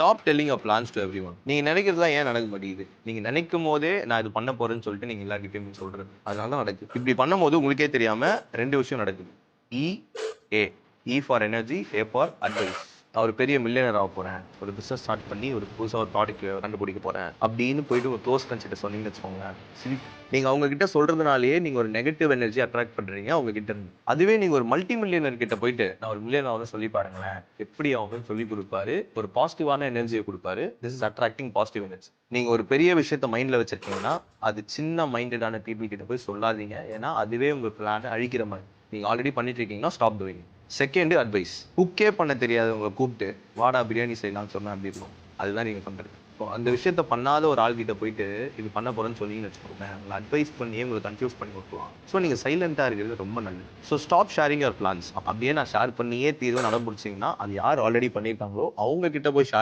Stop telling a plans to every one நீங்கள் நினைக்கிறதுலாம் ஏன் நடக்க மாட்டேங்குது நீங்கள் நினைக்கும் போதே நான் இது பண்ண போகிறேன்னு சொல்லிட்டு நீங்கள் எல்லாருக்கிட்டையும் சொல்கிறேன் அதனால தான் நடக்குது. இப்படி பண்ணும்போது உங்களுக்கே தெரியாமல் ரெண்டு விஷயம் நடக்குது. E A E for energy A for advice நான் ஒரு பெரிய மில்லியனர் ஆக போறேன். ஒரு பிசினஸ் ஸ்டார்ட் பண்ணி ஒரு புதுசாக ஒரு ப்ராடக்ட் கண்டுபிடிக்க போறேன். அப்படின்னு போயிட்டு ஒரு க்ளோஸ் ஃப்ரெண்ட்ஸ் கிட்ட சொன்னீங்கன்னு வச்சுக்கோங்களேன். சரி. நீங்க அவங்க கிட்ட சொல்றதுனாலேயே நீங்க ஒரு நெகட்டிவ் எனர்ஜி அட்ராக்ட் பண்றீங்க அவங்க கிட்ட இருந்து. அதுவே நீங்க ஒரு மல்டி மில்லியனர் கிட்ட போயிட்டு நான் ஒரு மில்லியனர் வந்து சொல்லி பாருங்களேன். எப்படி அவங்க சொல்லி கொடுப்பாரு. ஒரு பாசிட்டிவான எனர்ஜியை கொடுப்பாரு. This is attracting positive energy நீங்க ஒரு பெரிய விஷயத்த மைண்ட்ல வச்சிருக்கீங்கன்னா அது சின்ன மைண்டடான பீப்புள் கிட்ட போய் சொல்லாதீங்க. ஏன்னா அதுவே உங்க பிளானை அழிக்கிற மாதிரி. நீங்க ஆல்ரெடி பண்ணிட்டு இருக்கீங்கன்னா ஸ்டாப் டூயிங் செகண்ட் அட்வைஸ் குக்கே பண்ண தெரியாதவங்க கூப்பிட்டு வாடா பிரியாணி செய்யலாம்னு சொன்னால் அப்படி இருக்கும்? அதுதான் நீங்க பண்ணுறது இப்போ அந்த விஷயத்த பண்ணாத ஒரு ஆள் கிட்ட போயிட்டு இது பண்ண போறேன்னு சொன்னீங்கன்னு வச்சுக்கோங்க உங்களை அட்வைஸ் பண்ணியே உங்களுக்கு கன்ஃபியூஸ் பண்ணி கொடுக்கலாம் ஸோ நீங்க சைலண்ட்டாக இருக்கிறது ரொம்ப நல்லது. So stop sharing your plans அப்படியே நான் ஷேர் பண்ணியே தீர்வு நடப்பிடிச்சிங்கன்னா அது யார் ஆல்ரெடி பண்ணியிருக்காங்களோ அவங்க கிட்ட போய் ஷேர்